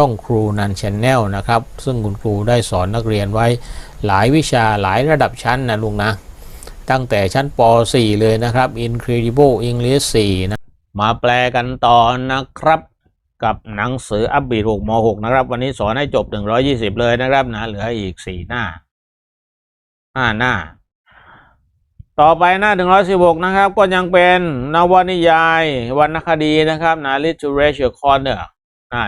ช่องครูนันชแนลนะครับ ซึ่งคุณครูได้สอนนักเรียนไว้หลายวิชาหลายระดับชั้นนะลุงนะ ตั้งแต่ชั้นป .4 เลยนะครับ Incredible English 4 นะ มาแปลกันต่อนะครับ กับหนังสืออัปบี6ม .6 นะครับ วันนี้สอนให้จบ 120 เลยนะครับนะ เหลืออีก 4 หน้า 5 หน้า ต่อไปหน้า 116 นะครับ ก็ยังเป็นนวนิยายวรรณคดีนะครับนะ Literature Corner น้า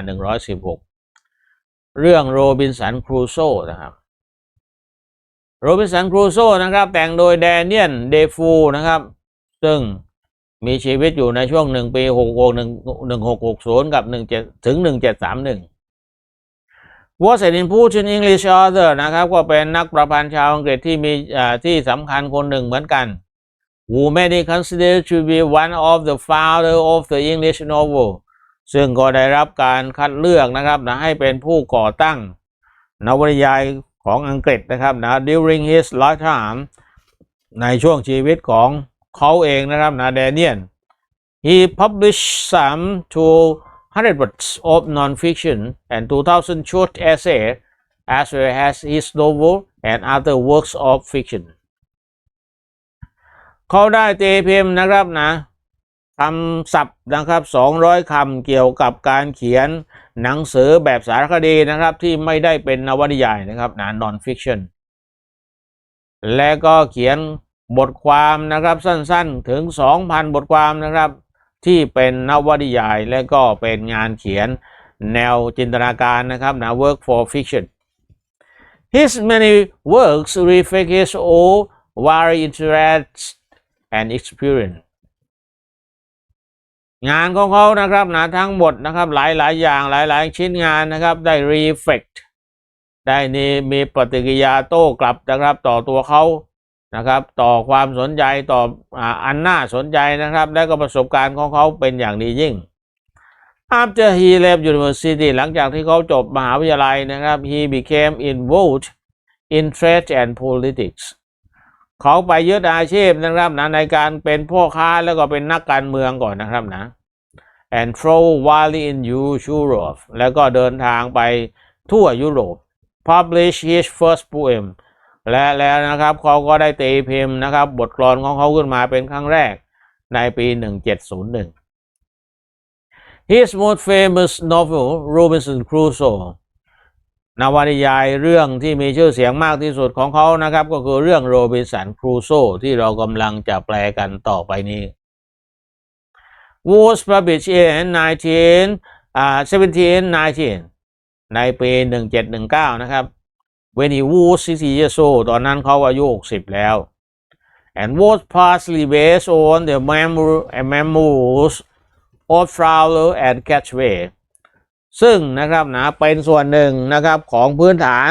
116 เรื่องโรบินสันครูโซนะครับ โรบินสันครูโซนะครับ แต่งโดยแดเนียนเดฟูนะครับ ซึ่งมีชีวิตอยู่ในช่วงหนึ่งปีหกหกหนึ่งหนึ่งหกหกศูนย์กับหนึ่งเจ็ดถึงหนึ่งเจ็ดสามหนึ่ง was an important English author นะครับ ก็เป็นนักประพันธ์ชาวอังกฤษที่มีที่สำคัญคนหนึ่งเหมือนกัน who many consider to be one of the founder of the English novel ซึ่งก็ได้รับการคัดเลือกนะครับนะให้เป็นผู้ก่อตั้งนวนิยายของอังกฤษนะครับนะ during his lifetime ในช่วงชีวิตของเขาเองนะครับนะแดเนียน he published some 200 words of non-fiction and 2,000 short essays as well as his novel and other works of fiction เขาได้ตีพิมพ์นะครับนะ คำศัพท์นะครับ 200คำเกี่ยวกับการเขียนหนังสือแบบสารคดีนะครับ ที่ไม่ได้เป็นนวนิยายนะครับนะ non-fiction และก็เขียนบทความนะครับสั้นๆถึง 2,000 บทความนะครับ ที่เป็นนวนิยาย และก็เป็นงานเขียนแนวจินตนาการนะครับนะ work for fiction His many works reflect his own varied interests and experience งานของเขานะครับนะทั้งหมดนะครับหลายๆอย่างหลายๆชิ้นงานนะครับ ได้ reflect ได้นี่มีปฏิกิริยาโต้กลับนะครับ ต่อตัวเขานะครับ ต่อความสนใจต่ออ,อันน่าสนใจนะครับ และก็ประสบการณ์ของเขาเป็นอย่างดียิ่ง After he left university หลังจากที่เขาจบมหาวิทยาลัยนะครับ he became involved in trade and politics เขาไปยึดอาชีพนะครับนะในการเป็นพ่อค้าแล้วก็เป็นนักการเมืองก่อนนะครับนะ and travel widely in Europe แล้วก็เดินทางไปทั่วยุโรป publish his first poem และแล้วนะครับเขาก็ได้ตีพิมพ์นะครับ บทกลอนของเขาขึ้นมาเป็นครั้งแรกในปี 1701 His most famous novel Robinson Crusoe นวนิยายเรื่องที่มีชื่อเสียงมากที่สุดของเขานะครับ ก็คือเรื่องโรบินสันครูโซที่เรากำลังจะแปลกันต่อไปนี้ was published in 19อ่า1719 ในปี 1719 นะครับ when he was 60 years old ตอนนั้นเขาอายุ 60 แล้ว and was partially based on the memoirs of Fowler and Catchway ซึ่งนะครับนะเป็นส่วนหนึ่งนะครับของพื้นฐาน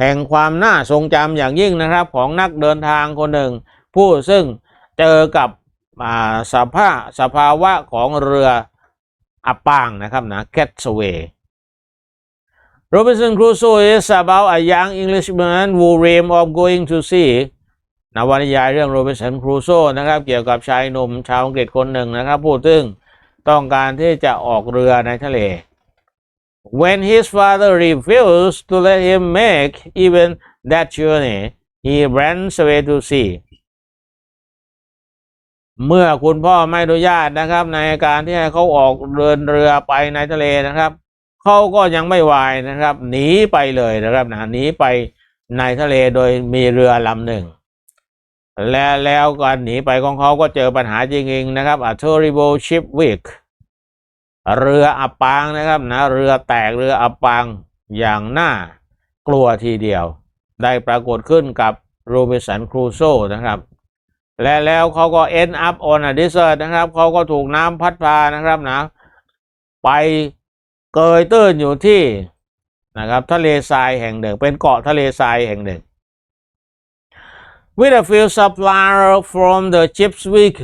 แห่งความน่าทรงจำอย่างยิ่งนะครับของนักเดินทางคนหนึ่ง ผู้ซึ่งเจอกับสภาพสภาวะของเรืออับปางนะครับนะ Catchway Robinson Crusoe is about a young Englishman who dream of going to sea นวนิยายเรื่อง Robinson Crusoe นะครับเกี่ยวกับชายหนุ่มชาวอังกฤษคนหนึ่งนะครับ ผู้ซึ่งต้องการที่จะออกเรือในทะเล When his father refused to let him make even that journey, he ran away to sea. เมื่อคุณพ่อไม่อนุญาตนะครับ ในการที่ให้เขาออกเดินเรือไปในทะเลนะครับ เขาก็ยังไม่วายนะครับหนีไปเลยนะครับนะหนีไปในทะเลโดยมีเรือลำหนึ่ง และแล้วการหนีไปของเขาก็เจอปัญหาจริงๆนะครับ a terrible shipwreck เรืออับปางนะครับนะเรือแตกเรืออับปางอย่างน่ากลัวทีเดียว ได้ปรากฏขึ้นกับโรบินสันครูโซนะครับ และแล้วเขาก็ end up on a desert นะครับเขาก็ถูกน้ำพัดพานะครับนะไปเกยตื้นอยู่ที่นะครับทะเลทรายแห่งหนึ่ง เป็นเกาะทะเลทรายแห่งหนึ่ง with a few supplier from the ship's week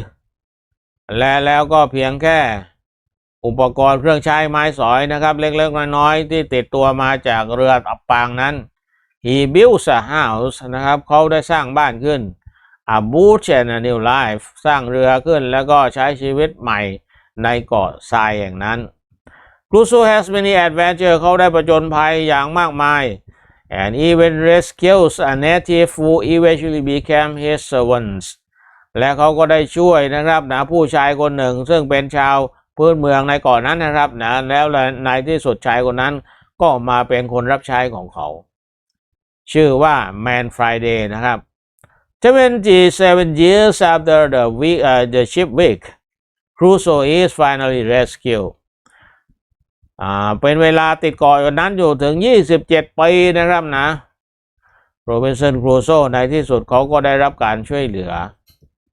และแล้วก็เพียงแค่ อุปกรณ์เครื่องใช้ไม้สอยนะครับ เล็กๆน้อยๆที่ติดตัวมาจากเรืออับปางนั้น he built a house นะครับเขาได้สร้างบ้านขึ้น a boat and a new life สร้างเรือขึ้นแล้วก็ใช้ชีวิตใหม่ในเกาะทรายแห่างนั้น Crusoe has many adventures เขาได้ประจนภัยอย่างมากมาย and even rescues a native who eventually became his servants และเขาก็ได้ช่วยนะครับนะผู้ชายคนหนึ่งซึ่งเป็นชาว พื้นเมืองในก่อนนั้นนะครับนะแล้วในที่สุดชายคนนั้นก็มาเป็นคนรับใช้ของเขา ชื่อว่า Man Friday นะครับ77 years after the week, uh, the shipwreck Crusoe is finally rescued อ่าเป็นเวลาติดเกาะอยู่นั้นอยู่ถึง 27 ปีนะครับนะโรบินสันครูโซในที่สุดเขาก็ได้รับการช่วยเหลือ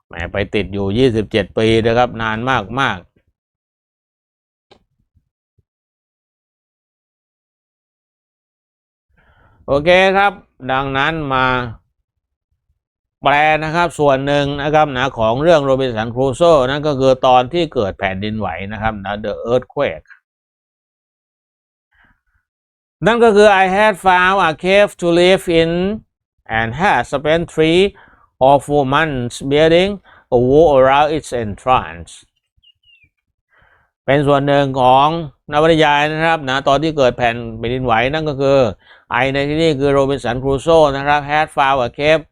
แหมไปติดอยู่ 27 ปีนะครับนานมากมาก โอเคครับ ดังนั้นมาแปลนะครับส่วนหนึ่งนะครับนะของเรื่องโรบินสันครูโซนั่นก็คือตอนที่เกิดแผ่นดินไหวนะครับนะ The Earthquake นั่นก็คือ I had found a cave to live in and had spent three or four months building a wall around its entrance เป็นส่วนหนึ่งของนวนิยายนะครับนะตอนที่เกิดแผ่นแผ่นดินไหวนั่นก็คือ ไอในที่นี่คือโรบินสันครูโซนะครับ had found a cave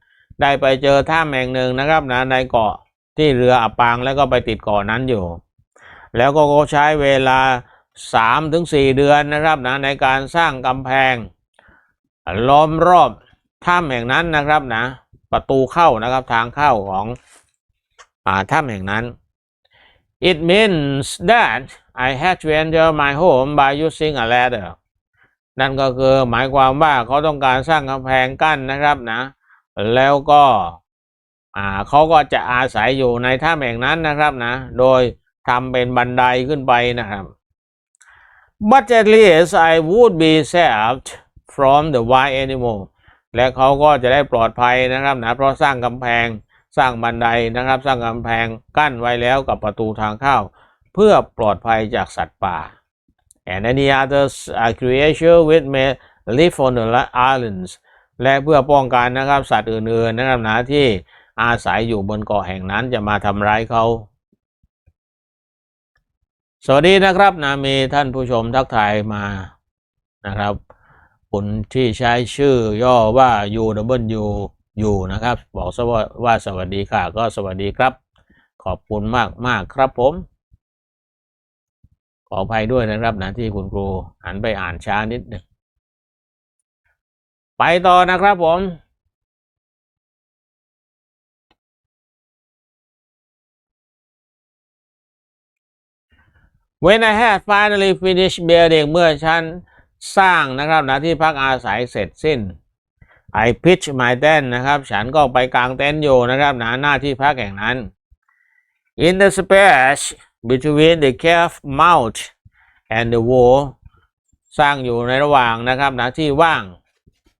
ได้ไปเจอถ้ำแห่งหนึ่งนะครับนะในเกาะที่เรืออับปางแล้วก็ไปติดเกาะนั้นอยู่ แล้วก็ใช้เวลาสามถึงสี่เดือนนะครับนะในการสร้างกำแพง ล้อมรอบถ้ำแห่งนั้นนะครับนะประตูเข้านะครับทางเข้าของอ่าถ้ำแห่งนั้น it means that I had to enter my home by using a ladder นั่นก็คือหมายความว่าเขาต้องการสร้างกำแพงกั้นนะครับนะ แล้วก็อ่าเขาก็จะอาศัยอยู่ในถ้ำแห่งนั้นนะครับนะ โดยทำเป็นบันไดขึ้นไปนะครับ but at least I would be saved from the wild animal และเขาก็จะได้ปลอดภัยนะครับนะ เพราะสร้างกำแพง สร้างบันไดนะครับ สร้างกำแพงกั้นไว้แล้วกับประตูทางเข้า เพื่อปลอดภัยจากสัตว์ป่า and any other creature which may live on the islands และเพื่อป้องกันนะครับสัตว์อื่นๆนะครับนะที่อาศัยอยู่บนเกาะแห่งนั้นจะมาทำร้ายเขา สวัสดีนะครับนะมีท่านผู้ชมทักทายมานะครับคุณที่ใช้ชื่อย่อว่า UW อยู่นะครับ บอกซะว่าว่าสวัสดีค่ะ ก็สวัสดีครับ ขอบคุณมากมากครับผม ขออภัยด้วยนะครับนะที่คุณครูหันไปอ่านช้านิดหนึ่งไปต่อนะครับผม When I had finally finished building เมื่อฉันสร้างนะครับนะที่พักอาศัยเสร็จสิ้น I pitch my tent นะครับ ฉันก็ไปกางเต็นท์อยู่นะครับหนะหน้าที่พักแห่งนั้น In the space between the cave mouth and the wall สร้างอยู่ในระหว่างนะครับนะที่ว่าง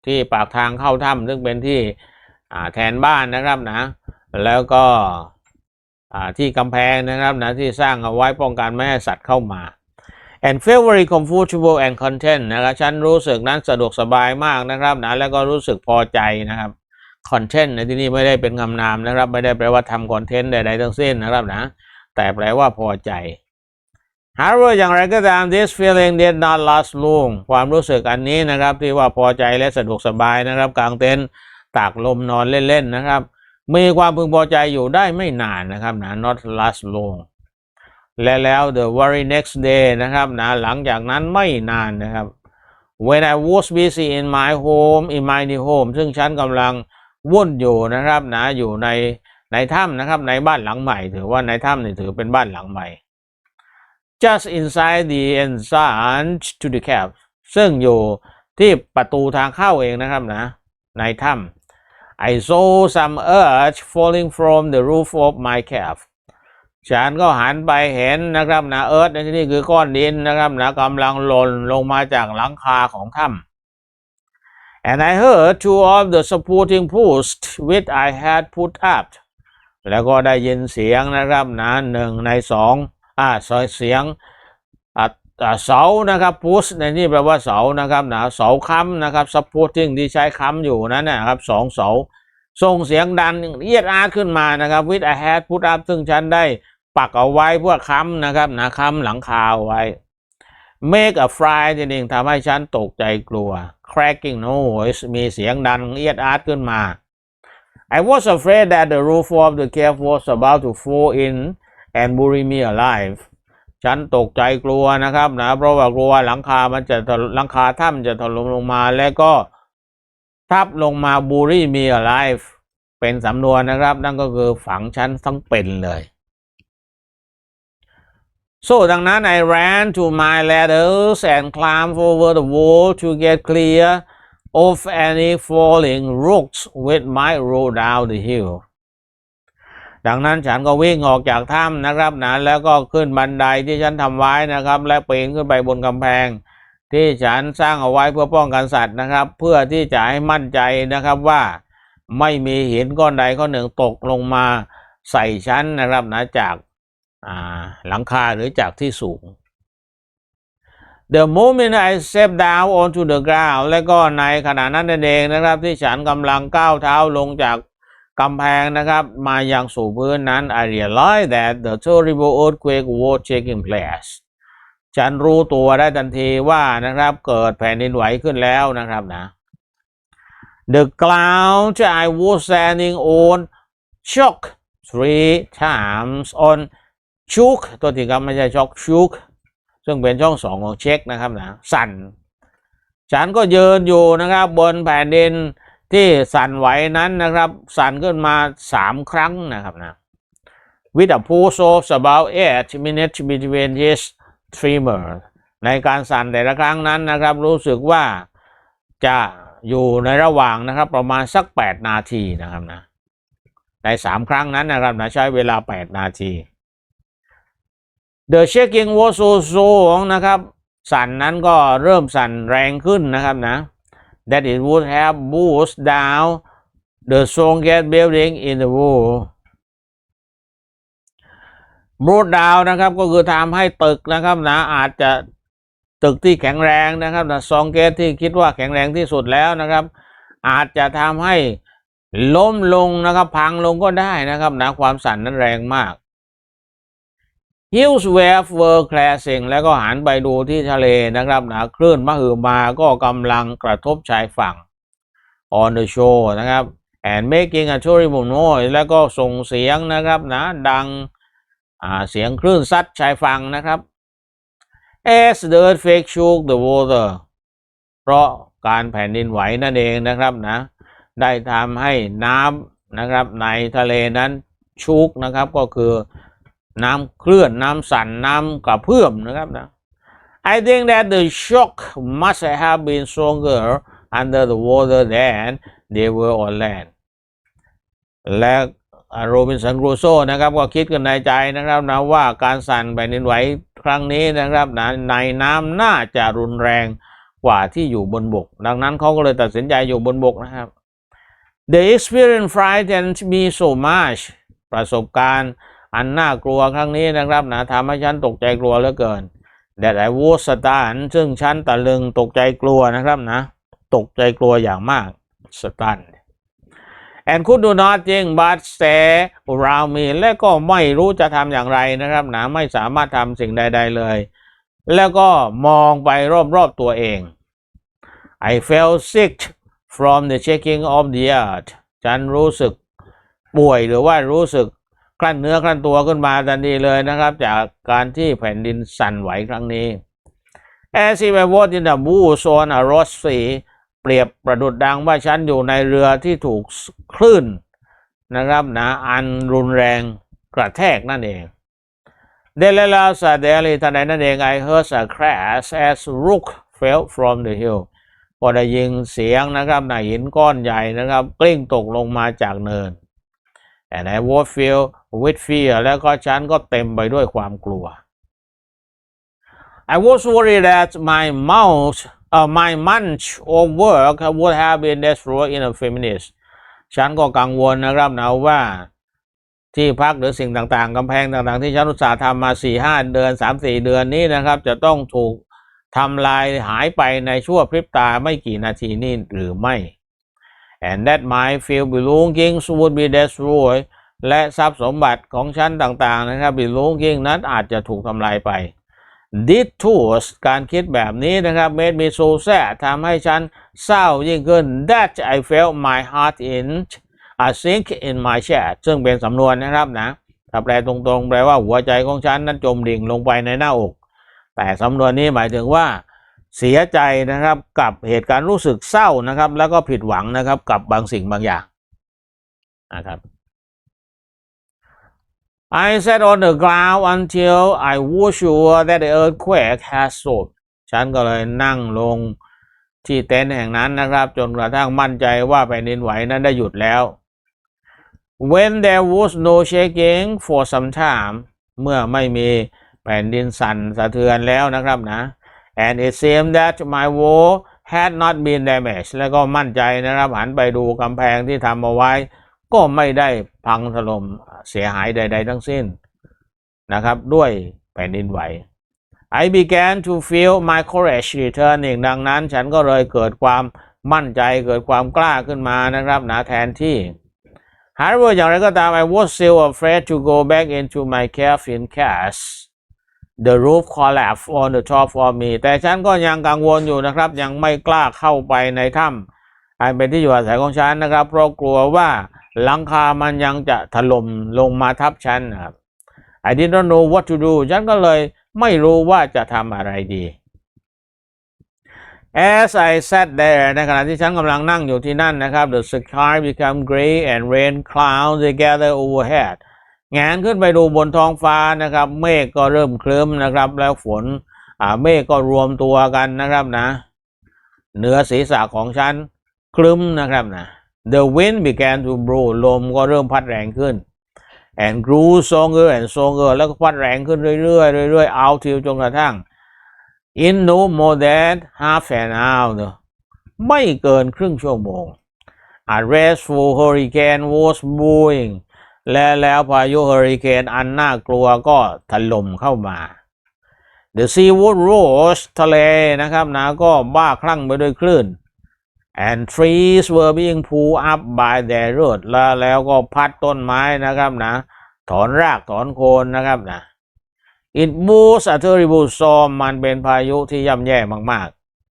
ที่ปากทางเข้าถ้ำซึ่งเป็นที่แทนบ้านนะครับนะ แล้วก็ที่กำแพงนะครับนะที่สร้างเอาไว้ป้องกันไม่ให้สัตว์เข้ามา and feel very comfortable and content นะครับฉันรู้สึกนั้นสะดวกสบายมากนะครับนะแล้วก็รู้สึกพอใจนะครับ content ในที่นี้ไม่ได้เป็นคำนามนะครับ ไม่ได้แปลว่าทำคอนเทนต์ใดๆทั้งสิ้นนะครับนะ แต่แปลว่าพอใจ However อย่างไรก็ตาม this feeling did not last long ความรู้สึกอันนี้นะครับ ที่ว่าพอใจและสะดวกสบายนะครับ กลางเต็นท์ตากลมนอนเล่นๆนะครับ มีความพึงพอใจอยู่ได้ไม่นานนะครับนะ not last long และแล้ว the very next day นะครับนะหลังจากนั้นไม่นานนะครับ when I was busy in my home in my new home ซึ่งฉันกำลังวุ่นอยู่นะครับนะอยู่ในในถ้ำนะครับในบ้านหลังใหม่ ถือว่าในถ้ำนี่ถือเป็นบ้านหลังใหม่ just inside the entrance to the cave ซึ่งอยู่ที่ประตูทางเข้าเองนะครับนะ ในถ้ำ I saw some earth falling from the roof of my cave ฉันก็หันไปเห็นนะครับนะเอิร์ธในที่นี้คือก้อนดินนะครับนะกำลังหล่นลงมาจากหลังคาของถ้ำ and I heard two of the supporting posts which I had put up แล้วก็ได้ยินเสียงนะครับนะหนึ่งในสองอ่าเสียงอ่าเสานะครับพุชในนี่แปลว่าเสานะครับนะเสาค้ำนะครับ supporting ที่ใช้ค้ำอยู่นั้นนะครับสองเสาส่งเสียงดังเอียดอาขึ้นมานะครับ with I had put up ซึ่งฉันได้ ปักเอาไว้เพื่อค้ำนะครับนะค้ำหลังคาเอาไว้ make a fry จริงๆทำให้ฉันตกใจกลัว cracking noise มีเสียงดังเอียดอาร์ตขึ้นมา I was afraid that the roof of the cave was about to fall in and bury me alive ฉันตกใจกลัวนะครับนะเพราะว่ากลัวหลังคา มันจะหลังคาถ้ำจะถล่มลงมาแล้วก็ทับลงมา bury me alive เป็นสำนวนนะครับ นั่นก็คือฝังฉันทั้งเป็นเลย so ดังนั้น I ran to my ladders and climbed over the wall to get clear of any falling rocks which might roll down the hill ดังนั้นฉันก็วิ่งออกจากถ้ำนะครับนะแล้วก็ขึ้นบันไดที่ฉันทำไว้นะครับ และปีนขึ้นไปบนกำแพง ที่ฉันสร้างเอาไว้เพื่อป้องกันสัตว์นะครับ เพื่อที่จะให้มั่นใจนะครับว่าไม่มีหินก้อนใดก้อนหนึ่งตกลงมาใส่ฉันนะครับนะจาก หลังคาหรือจากที่สูง The moment I step down onto the ground และก็ในขณะนั้นเองนะครับที่ฉันกำลังก้าวเท้าลงจากกำแพงนะครับ มายังสู่พื้นนั้น I realize that the terrible earthquake was taking place ฉันรู้ตัวได้ทันทีว่านะครับเกิดแผ่นดินไหวขึ้นแล้วนะครับนะ The ground I was standing on shook three times on shook ตัวที่ครับไม่ใช่ shock shook ซึ่งเป็นช่องสองของเช็คนะครับนะสั่นฉันก็ยืนอยู่นะครับ บนแผ่นดินที่สั่นไหวนั้นนะครับ สั่นขึ้นมาสามครั้งนะครับนะ with a pulse of about eight minutes between each tremor ในการสั่นแต่ละครั้งนั้นนะครับ รู้สึกว่าจะอยู่ในระหว่างนะครับ ประมาณสัก 8 นาทีนะครับนะในสามครั้งนั้นนะครับนะใช้เวลา 8 นาที The shaking was so strong นะครับ สั่นนั้นก็เริ่มสั่นแรงขึ้นนะครับนะ that it would have boost down the strongest building in the world brought down นะครับก็คือทำให้ตึกนะครับนะอาจจะตึกที่แข็งแรงนะครับนะซองเกตที่คิดว่าแข็งแรงที่สุดแล้วนะครับ อาจจะทำให้ล้มลงนะครับ พังลงก็ได้นะครับนะความสั่นนั้นแรงมาก Hills wave were crashing แล้วก็หันไปดูที่ทะเลนะครับนะคลื่นมหึมาก็กำลังกระทบชายฝั่ง on the shore นะครับ and making a terrible noise แล้วก็ส่งเสียงนะครับนะดังเสียงคลื่นซัดชายฝั่งนะครับ as the earthquake shook the water เพราะการแผ่นดินไหวนั่นเองนะครับนะได้ทำให้น้ำนะครับในทะเลนั้นชุกนะครับก็คือ น้ำเคลื่อนน้ำสั่นน้ำกระเพื่อมนะครับนะ I think that the shock must have been stronger under the water than they were on land และโรบินสันครูโซนะครับก็คิดกันในใจนะครับนะว่าการสั่นแผ่นดินไหวครั้งนี้นะครับนะในน้ำน่าจะรุนแรงกว่าที่อยู่บนบก ดังนั้นเขาก็เลยตัดสินใจอยู่บนบกนะครับ The experience frightened me so much ประสบการณ์ อันน่ากลัวครั้งนี้นะครับนะทำให้ฉันตกใจกลัวเหลือเกิน That I was stunned ซึ่งฉันตะลึงตกใจกลัวนะครับนะ ตกใจกลัวอย่างมาก stunned and could do nothing but stare around me และก็ไม่รู้จะทำอย่างไรนะครับนะไม่สามารถทำสิ่งใด ๆเลย แล้วก็มองไปรอบๆตัวเอง I felt sick from the shaking of the earth ฉันรู้สึกป่วยหรือว่ารู้สึก คลั่นเนื้อคลั่นตัวขึ้นมาทันทีเลยนะครับ จากการที่แผ่นดินสั่นไหวครั้งนี้ As if I was in a booth on a rock sea เปรียบประดุดดังว่าฉันอยู่ในเรือที่ถูกคลื่นนะครับนะอันรุนแรงกระแทกนั่นเองเดลลาซาเดลีทันใดนั่นเอง I heard a crash as rook fell from the hill พอได้ยินเสียงนะครับนะหินก้อนใหญ่นะครับ กลิ้งตกลงมาจากเนิน and I was filled with fear แล้วก็ฉันก็เต็มไปด้วยความกลัว I was worried that my mouth uh, my munch of work would have been destroyed in a few minutes ฉันก็กังวลนะครับนะว่าที่พักหรือสิ่งต่างๆกำแพงต่างๆ ที่ฉันอุตสาห์ทำมา4ี่ห้าเดือน3 4เดือนนี้นะครับ จะต้องถูกทำลายหายไปในชั่วพริบตาไม่กี่นาทีนี้หรือไม่ and that my few belongings would be destroyed และทรัพย์สมบัติของฉันต่างๆนะครับ belonging นั้นอาจจะถูกทำลายไป This tours การคิดแบบนี้นะครับ made me so sad ทำให้ฉันเศร้ายิ่งขึ้น that I felt my heart in a sink in my chest ซึ่งเป็นสำนวนนะครับนะถ้าแปลตรงๆ แปลว่าหัวใจของฉันนั้นจมดิ่งลงไปในหน้าอก แต่สำนวนนี้หมายถึงว่า เสียใจนะครับกับเหตุการณ์รู้สึกเศร้านะครับ แล้วก็ผิดหวังนะครับกับบางสิ่งบางอย่างนะครับ I sat on the ground until I was sure that the earthquake had stopped ฉันก็เลยนั่งลงที่เต็นท์แห่งนั้นนะครับ จนกระทั่งมั่นใจว่าแผ่นดินไหวนั้นได้หยุดแล้ว When there was no shaking for some time เมื่อไม่มีแผ่นดินสั่นสะเทือนแล้วนะครับนะ and it seemed that my wall had not been damaged แล้วก็มั่นใจนะครับหันไปดูกำแพงที่ทำเอาไว้ ก็ไม่ได้พังถล่มเสียหายใด ๆ ทั้งสิ้นนะครับด้วยแผ่นดินไหว I began to feel my courage returning ดังนั้นฉันก็เลยเกิดความมั่นใจเกิดความกล้าขึ้นมานะครับนะแทนที่ However อย่างไรก็ตาม I was still afraid to go back into my cabin case the roof collapsed on the top of me แต่ฉันก็ยังกังวลอยู่นะครับ ยังไม่กล้าเข้าไปในถ้ำอันเป็นที่อยู่อาศัยของฉันนะครับ เพราะกลัวว่า หลังคามันยังจะถล่มลงมาทับฉันครับ I didn't know what to do ฉันก็เลยไม่รู้ว่าจะทำอะไรดี As I sat there ในขณะที่ฉันกำลังนั่งอยู่ที่นั่นนะครับ the sky became gray and rain clouds together overhead แงนขึ้นไปดูบนท้องฟ้านะครับ เมฆก็เริ่มคลึ้มนะครับ แล้วฝนเมฆก็รวมตัวกันนะครับนะ เหนือศีรษะของฉันคลึ้มนะครับนะ The wind began to blow ลมก็เริ่มพัดแรงขึ้น and grew stronger and stronger แล้วก็พัดแรงขึ้นเรื่อยๆเรื่อยๆ out till จนกระทั่ง in no more than half an hour เนอไม่เกินครึ่งชั่วโมง a restful hurricane was brewing และแล้วพายุเฮอริเคนอันน่ากลัวก็ถล่มเข้ามา The sea would rose ทะเลนะครับนะก็บ้าคลั่งไปด้วยคลื่น and trees were being pulled up by their root แล้วแล้วก็พัดต้นไม้นะครับนะ ถอนรากถอนโคนนะครับนะ It was a terrible storm มันเป็นพายุที่ย่ำแย่มาก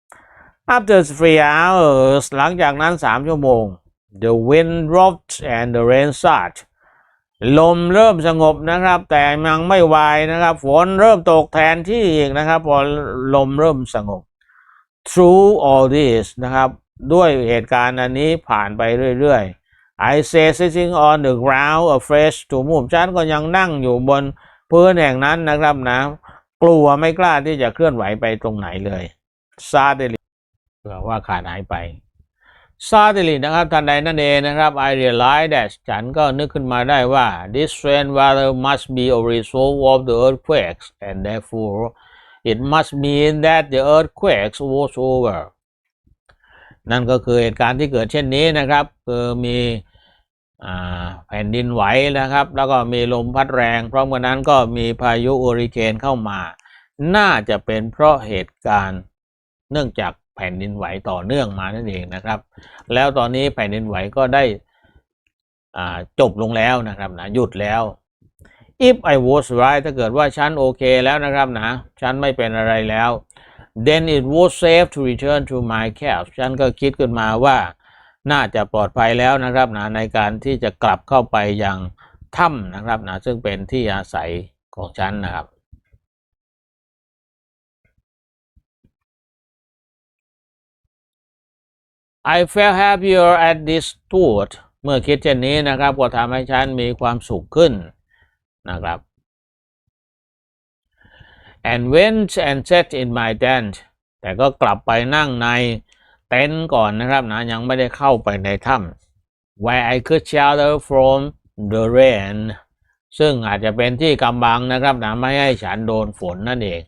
ๆ After three hours หลังจากนั้นสามชั่วโมง the wind dropped and the rain started ลมเริ่มสงบนะครับ แต่ยังไม่วายนะครับ ฝนเริ่มตกแทนที่อีกนะครับ พอลมเริ่มสงบ through all this นะครับ ด้วยเหตุการณ์อันนี้ผ่านไปเรื่อยๆ I say sitting on the ground afraid to move ฉันก็ยังนั่งอยู่บนพื้นแห่งนั้นนะครับนะ กลัวไม่กล้าที่จะเคลื่อนไหวไปตรงไหนเลย suddenly เผื่อว่าขาดหายไป suddenly นะครับทันใดนั่นเองนะครับ I realized that ฉันก็นึกขึ้นมาได้ว่า this strange weather must be a result of the earthquakes and therefore it must mean that the earthquakes was over นั่นก็คือเหตุการณ์ที่เกิดเช่นนี้นะครับ คือมีอแผ่นดินไหวนะครับ แล้วก็มีลมพัดแรงพร้อมกันนั้นก็มีพายุเฮอริเคนเข้ามา น่าจะเป็นเพราะเหตุการณ์เนื่องจากแผ่นดินไหวต่อเนื่องมานั่นเองนะครับ แล้วตอนนี้แผ่นดินไหวก็ได้จบลงแล้วนะครับนะหยุดแล้ว if I was right ถ้าเกิดว่าฉันโอเคแล้วนะครับนะฉันไม่เป็นอะไรแล้ว then it was safe to return to my cave ฉันก็คิดขึ้นมาว่าน่าจะปลอดภัยแล้วนะครับนะในการที่จะกลับเข้าไปยังถ้ำนะครับนะซึ่งเป็นที่อาศัยของฉันนะครับ I felt happier at this thought เมื่อคิดเช่นนี้นะครับ ก็ทำให้ฉันมีความสุขขึ้นนะครับ and went and sat in my tent แต่ก็กลับไปนั่งในเต็นท์ก่อนนะครับนะยังไม่ได้เข้าไปในถ้ำ where I could shelter from the rain ซึ่งอาจจะเป็นที่กำบังนะครับนะไม่ให้ฉันโดนฝนนั่นเอง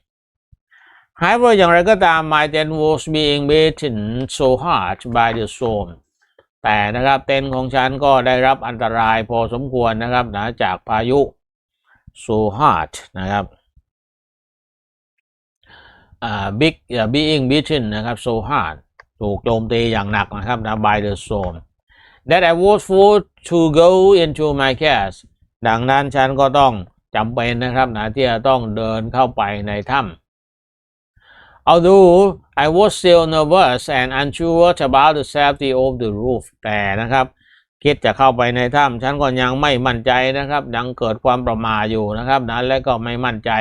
However อย่างไรก็ตาม my tent was being beaten so hard by the storm แต่นะครับเต็นท์ของฉันก็ได้รับอันตรายพอสมควรนะครับนะจากพายุ so hard นะครับ big being beaten นะครับ so hard ถูกโจมตีอย่างหนักนะครับนะ by the storm that I was forced to go into my case ดังนั้นฉันก็ต้องจำเป็นนะครับนะที่จะต้องเดินเข้าไปในถ้ Although I was still nervous and unsure about the safety of the roof แต่นะครับ คิดจะเข้าไปในถ้ำฉันก็ยังไม่มั่นใจนะครับ ยังเกิดความประมาอยู่นะครับนะและก็ไม่มั่นใจ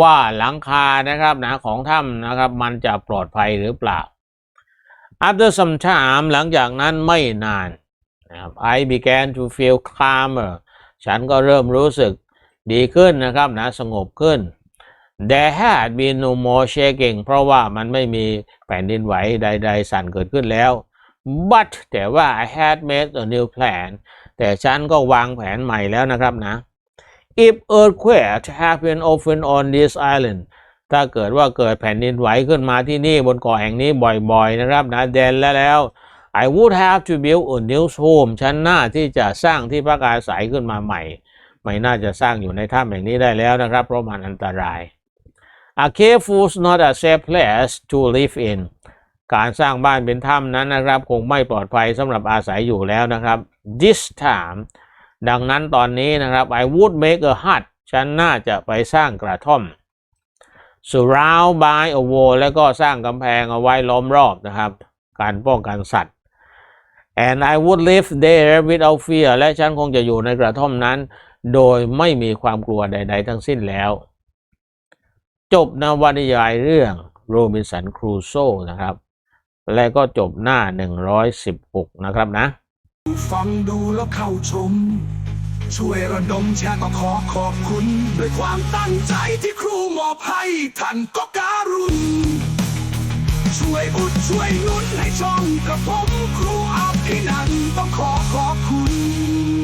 ว่าหลังคานะครับนะของถ้ำนะครับมันจะปลอดภัยหรือเปล่า After some time หลังจากนั้นไม่นานนะครับ I began to feel calmer ฉันก็เริ่มรู้สึกดีขึ้นนะครับนะสงบขึ้น There had been no more shaking เพราะว่ามันไม่มีแผ่นดินไหวใด ๆ สั่นเกิดขึ้นแล้ว but แต่ว่า I had made a new plan แต่ฉันก็วางแผนใหม่แล้วนะครับนะ if earthquake happen often on this island ถ้าเกิดว่าเกิดแผ่นดินไหวขึ้นมาที่นี่บนเกาะแห่งนี้บ่อยๆนะครับนะเดนแล้วแล้ว I would have to build a new home ฉันน่าที่จะสร้างที่พักอาศัยขึ้นมาใหม่ ไม่น่าจะสร้างอยู่ในถ้ำแห่งนี้ได้แล้วนะครับ เพราะมันอันตราย A cave was not a safe place to live in การสร้างบ้านเป็นถ้ำนั้นนะครับ คงไม่ปลอดภัยสำหรับอาศัยอยู่แล้วนะครับ this time ดังนั้นตอนนี้นะครับ I would make a hut ฉันน่าจะไปสร้างกระท่อม surround by a wall แล้วก็สร้างกำแพงเอาไว้ล้อมรอบนะครับ การป้องกันสัตว์ and I would live there without fear และฉันคงจะอยู่ในกระท่อมนั้น โดยไม่มีความกลัวใด ๆ ทั้งสิ้นแล้ว จบนวนิยายเรื่องโรบินสันครูโซนะครับ และก็จบหน้า 116 นะครับนะ ฟังดูแล้วเข้าชม ช่วยระดมแชร์ก็ขอขอบคุณ ด้วยความตั้งใจที่ครูมอบให้ท่านก็การุณ ช่วยอุดช่วยนุนให้ช่องกระผมครูอาภินันต้องขอขอบคุณ